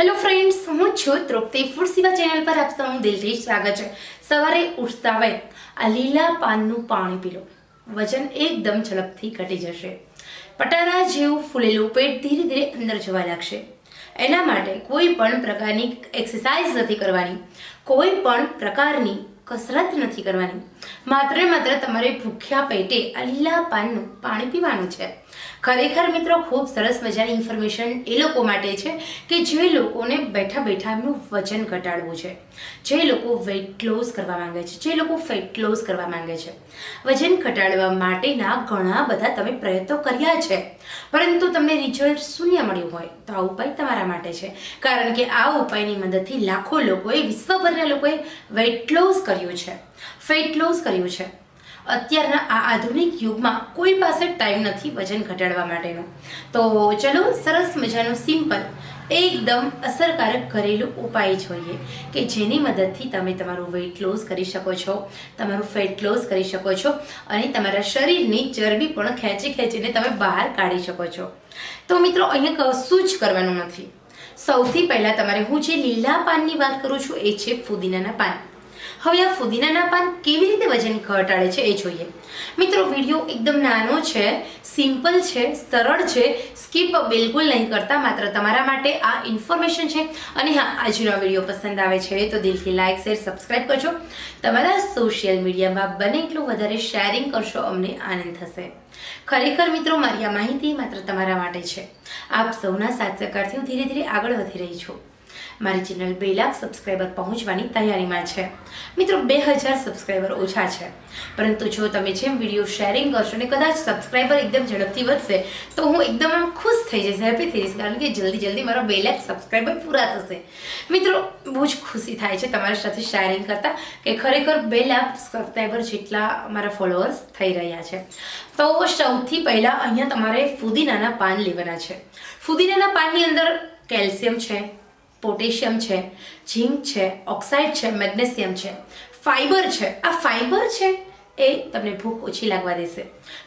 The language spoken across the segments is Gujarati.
હેલો ફ્રેન્ડ્સ હું છું તૃપ્તિ. ફૂડ સેવા ચેનલ પર આપ સૌનું દિલથી સ્વાગત છે. સવારે ઉઠતા વેત આ લીલા પાનનું પાણી પી લો. વજન એકદમ ઝડપથી ઘટી જશે. પટારા જેવું ફૂલેલું પેટ ધીરે ધીરે અંદર જવા લાગશે. એના માટે કોઈ પણ પ્રકારની એક્સરસાઇઝ નથી કરવાની. કોઈ પણ પ્રકારની કસરત નથી કરવાની. માત્ર માત્ર તમારે ભૂખ્યા પેટે આ લીલા પાનનું પાણી પીવાનું છે. ખરેખર મિત્રો ખૂબ સરસ મજાની ઇન્ફોર્મેશન એ લોકો માટે છે કે જે લોકોને બેઠા બેઠા એમનું વજન ઘટાડવું છે. જે લોકો વેઇટ લોસ કરવા માંગે છે, જે લોકો ફેટ લોસ કરવા માંગે છે. વજન ઘટાડવા માટેના ઘણા બધા તમે પ્રયત્નો કર્યા છે. પરંતુ તમને રિઝલ્ટ શૂન્ય મળ્યું હોય તો આ ઉપાય તમારા માટે છે. કારણ કે આ ઉપાયની મદદથી લાખો લોકોએ, વિશ્વભરના લોકોએ વેઇટ લોસ કર્યું છે. ફેટ લોસ કર્યું છે. અત્યારના આ આધુનિક યુગમાં કોઈ પાસે ટાઈમ નથી વજન ઘટાડવા માટેનો. તો ચલો સરસ મજાનું સિમ્પલ એકદમ અસરકારક ઘરેલું ઉપાય જોઈએ કે જેની મદદથી તમે તમારું વેઇટ લોસ કરી શકો છો, તમારું ફેટ લોસ કરી શકો છો અને તમારા શરીરની ચરબી પણ ખેંચી ખેંચીને તમે બહાર કાઢી શકો છો. તો મિત્રો અહીંયા કશું જ કરવાનું નથી. સૌથી પહેલાં તમારે હું જે લીલા પાનની વાત કરું છું એ છે ફુદીનાના પાન. હવે આ ફુદીનાના પાન કેવી રીતે વજન ઘટાડે છે એ જોઈએ. મિત્રો, વીડિયો એકદમ નાનો છે, સિમ્પલ છે, સરળ છે, સ્કીપ બિલકુલ નહીં કરતા, માત્ર તમારા માટે આ ઇન્ફોર્મેશન છે. અને હા, આજનો વીડિયો પસંદ આવે છે તો દિલથી લાઇક શેર, સબસ્ક્રાઇબ કરજો. તમારા સોશિયલ મીડિયામાં બને એટલું વધારે શેરિંગ કરશો અમને આનંદ થશે. ખરેખર મિત્રો, મારી આ માહિતી માત્ર તમારા માટે છે. આપ સૌના સાથ સહકારથી હું ધીરે ધીરે આગળ વધી રહી છું. મારી ચેનલ બે લાખ સબસ્ક્રાઈબર પહોંચવાની તૈયારીમાં છે. મિત્રો, બે હજાર સબસ્ક્રાઈબર ઓછા છે. પરંતુ જો તમે જેમ વીડિયો શેરિંગ કરશો ને કદાચ સબસ્ક્રાઈબર એકદમ ઝડપથી વધશે, તો હું એકદમ આમ ખુશ થઈ જઈશ, હેપી થઈ જઈશ, કારણ કે જલ્દી જલ્દી મારા બે લાખ સબસ્ક્રાઈબર પૂરા થશે. મિત્રો, બહુ જ ખુશી થાય છે તમારી સાથે શેરિંગ કરતાં કે ખરેખર બે લાખ સબસ્ક્રાઈબર જેટલા મારા ફોલોઅર્સ થઈ રહ્યા છે. તો સૌથી પહેલાં અહીંયા તમારે ફુદીનાના પાન લેવાના છે. ફુદીનાના પાનની અંદર કેલ્શિયમ છે પોટેશિયમ છે, ઝીંક છે, ઓક્સાઇડ છે, મેગ્નેશિયમ છે. ફાઇબર છે. આ ફાઇબર છે એ તમને ભૂખ ઓછી લાગવા દેશે.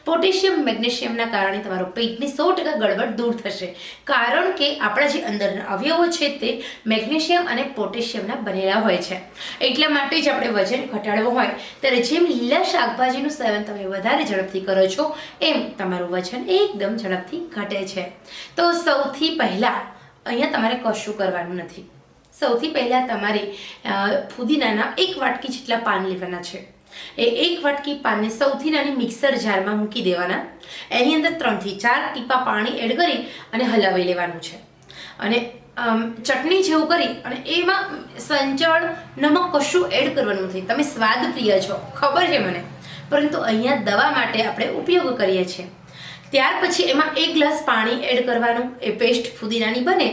પોટેશિયમ, મેગ્નેશિયમના કારણે તમારું પેટની સો ટકા ગડબડ દૂર થશે. કારણ કે આપણા જે અંદરના અવયવો છે તે મેગ્નેશિયમ અને પોટેશિયમના બનેલા હોય છે. એટલા માટે જ આપણે વજન ઘટાડવું હોય. ત્યારે જેમ લીલા શાકભાજીનું સેવન તમે વધારે ઝડપથી કરો છો, એમ તમારું વજન એકદમ ઝડપથી ઘટે છે. તો સૌથી પહેલાં અહીંયા તમારે કશું કરવાનું નથી. સૌથી પહેલાં તમારે ફુદીનાના એક વાટકી જેટલા પાન લેવાના છે. એ એક વાટકી પાનને સૌથી નાની મિક્સર જારમાં મૂકી દેવાના. એની અંદર ત્રણથી ચાર ટીપા પાણી એડ કરી અને હલાવી લેવાનું છે. અને ચટણી જેવું કરી અને એમાં સંચળ નમક કશું એડ કરવાનું નથી. તમે સ્વાદ પ્રિય છો. ખબર છે મને. પરંતુ અહીંયા દવા માટે આપણે ઉપયોગ કરીએ છીએ. ત્યાર પછી એમાં એક ગ્લાસ પાણી એડ કરવાનું. એ પેસ્ટ ફુદીનાની બને.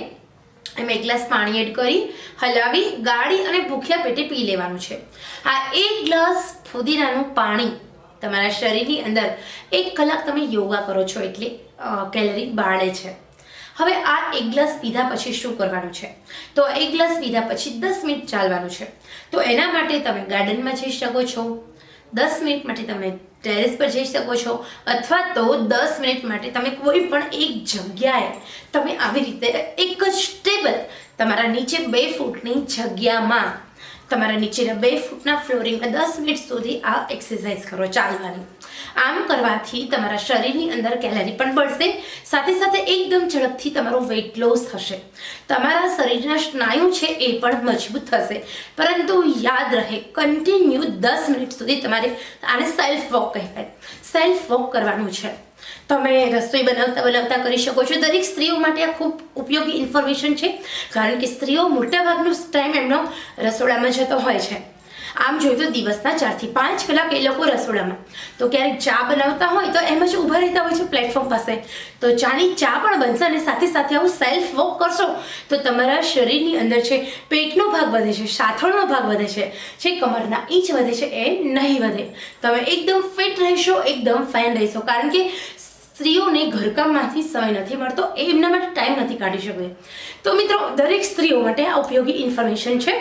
એમાં એક ગ્લાસ પાણી એડ કરી, હલાવી, ગાળી અને ભૂખ્યા પેટે પી લેવાનું છે. આ એક ગ્લાસ ફુદીનાનું પાણી તમારા શરીરની અંદર એક કલાક તમે યોગા કરો છો એટલે કેલરી બાળે છે. હવે આ એક ગ્લાસ પીધા પછી શું કરવાનું છે? તો એક ગ્લાસ પીધા પછી દસ મિનિટ ચાલવાનું છે. તો એના માટે તમે ગાર્ડનમાં જઈ શકો છો દસ મિનિટ માટે તમે ટેરેસ પર જઈ શકો છો અથવા તો દસ મિનિટ માટે તમે કોઈ પણ એક જગ્યાએ તમે આવી રીતે એક જ ટેબલ તમારા નીચે બે ફૂટની જગ્યામાં તમારા નીચેના બે ફૂટના ફ્લોરિંગમાં દસ મિનિટ સુધી આ એક્સરસાઇઝ કરો. ચાલવાની આમ કરવાથી તમારા શરીરની અંદર કેલરી પણ બળશે, સાથે સાથે એકદમ ઝડપથી તમારું વેઇટ લોસ થશે. તમારા શરીરના સ્નાયુ છે એ પણ મજબૂત થશે. પરંતુ યાદ રહે કન્ટિન્યુ દસ મિનિટ સુધી તમારે આને સેલ્ફ વોક કહેવાય. સેલ્ફ વોક કરવાનું છે. તમે રસોઈ બનાવતા બનાવતા કરી શકો છો. દરેક સ્ત્રીઓ માટે આ ખૂબ ઉપયોગી ઇન્ફોર્મેશન છે. કારણ કે સ્ત્રીઓ મોટાભાગનો ટાઈમ એમનો રસોડામાં જતો હોય છે. આમ જોઈએ તો દિવસના ચારથી પાંચ કલાક એ લોકો રસોડામાં. તો ક્યારેક ચા બનાવતા હોય તો એમ જ ઊભા રહેતા હોય છે પ્લેટફોર્મ પાસે. તો ચાની ચા પણ બનશે અને સાથે સાથે આવું સેલ્ફ વોક કરશો તો તમારા શરીરની અંદર છે પેટનો ભાગ વધે છે, સાથળનો ભાગ વધે છે, જે કમરના ઇંચ વધે છે એ નહીં વધે. તમે એકદમ ફિટ રહેશો, એકદમ ફાઇન રહેશો. કારણ કે સ્ત્રીઓને ઘરકામમાંથી સમય નથી મળતો, એ એમના માટે ટાઈમ નથી કાઢી શકે તો મિત્રો, દરેક સ્ત્રીઓ માટે આ ઉપયોગી ઇન્ફોર્મેશન છે.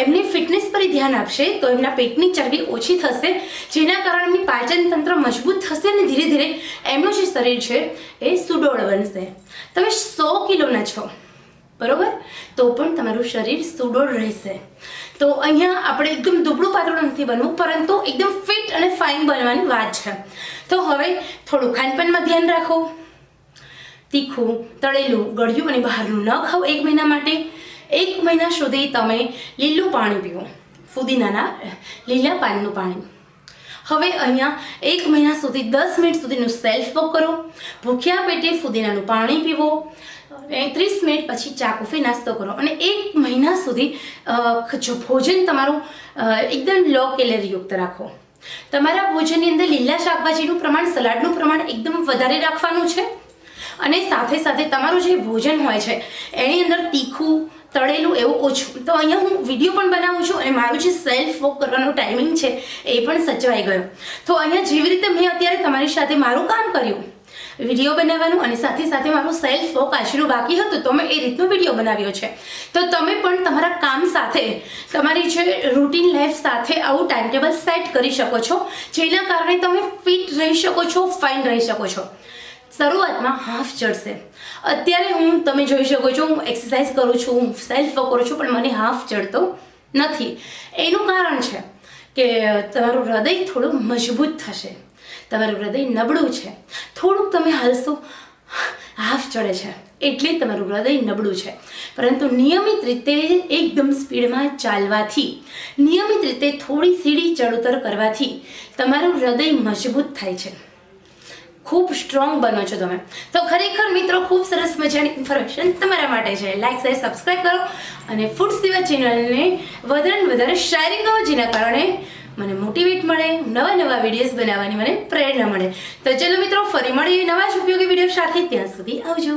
એમની ફિટનેસ પર ધ્યાન આપશે તો એમના પેટની ચરબી ઓછી થશે, જેના કારણે એમની પાચન તંત્ર મજબૂત થશે અને ધીરે ધીરે એમનું જે શરીર છે એ સુડોળ બનશે. તમે સો કિલોના છો. બરોબર? તો પણ તમારું શરીર સુડોળ રહેશે. તો અહીંયા આપણે એકદમ દુબળું પાતળું નથી બનવું, પરંતુ એકદમ ફિટ અને ફાઇન બનવાની વાત છે. તો હવે થોડું ખાનપાનમાં ધ્યાન રાખો. તીખું, તળેલું, ગળ્યું અને બહારનું ન ખાઓ એક મહિના માટે. એક મહિના સુધી તમે લીલું પાણી પીવો. ફુદીનાના લીલા પાનનું પાણી. હવે અહીંયા એક મહિના સુધી, દસ મિનિટ સુધીનું સેલ્ફ વોક કરો. ભૂખ્યા પેટે ફુદીનાનું પાણી પીવો. ત્રીસ મિનિટ પછી ચા, કોફી, નાસ્તો કરો. અને એક મહિના સુધી જો ભોજન તમારું એકદમ લો કેલેરીયુક્ત રાખો. તમારા ભોજનની અંદર લીલા શાકભાજીનું પ્રમાણ, સલાડનું પ્રમાણ એકદમ વધારે રાખવાનું છે. અને સાથે સાથે તમારું જે ભોજન હોય છે, એની અંદર તીખું તળેલું એવું ઓછું. તો અહીંયા હું વીડિયો પણ બનાવું છું અને મારું જે સેલ્ફ વોક કરવાનો ટાઈમિંગ છે એ પણ સચવાઈ ગયો. તો અહીંયા જેવી રીતે મેં અત્યારે તમારી સાથે મારું કામ કર્યું, વીડિયો બનાવવાનું અને સાથે સાથે મારું સેલ્ફ વોક આજનું બાકી હતું, તો મેં એ રીતનો વીડિયો બનાવ્યો છે. તો તમે પણ તમારા કામ સાથે, તમારી જે રૂટીન લાઈફ સાથે આવું ટાઈમ ટેબલ સેટ કરી શકો છો, જેના કારણે તમે ફિટ રહી શકો છો ફાઇન રહી શકો છો. શરૂઆતમાં હાફ ચડશે અત્યારે હું તમે જોઈ શકો છો, હું એક્સરસાઇઝ કરું છું, હું સેલ્ફ કરું છું, પણ મને હાફ ચડતો નથી. એનું કારણ છે કે તમારું હૃદય થોડું મજબૂત થશે. તમારું હૃદય નબળું છે. થોડુંક તમે હાલશો હાફ ચડે છે. એટલે તમારું હૃદય નબળું છે. પરંતુ નિયમિત રીતે એકદમ સ્પીડમાં ચાલવાથી, નિયમિત રીતે થોડી સીડી ચડઉતર કરવાથી તમારું હૃદય મજબૂત થાય છે. ખૂબ સ્ટ્રોંગ બનો છો તમે. તો ખરેખર મિત્રો, ખૂબ સરસ મજાની ઇન્ફોર્મેશન તમારા માટે છે. લાઈક શેર સબસ્ક્રાઈબ કરો અને ફૂડ સેવા ચેનલને વધારે ને વધારે શેરિંગ કરો, જેના કારણે મને મોટિવેટ મળે, નવા નવા વિડીયોઝ બનાવવાની મને પ્રેરણા મળે. તો ચલો મિત્રો, ફરી મળીએ નવા જ ઉપયોગી વીડિયો સાથે. ત્યાં સુધી આવજો.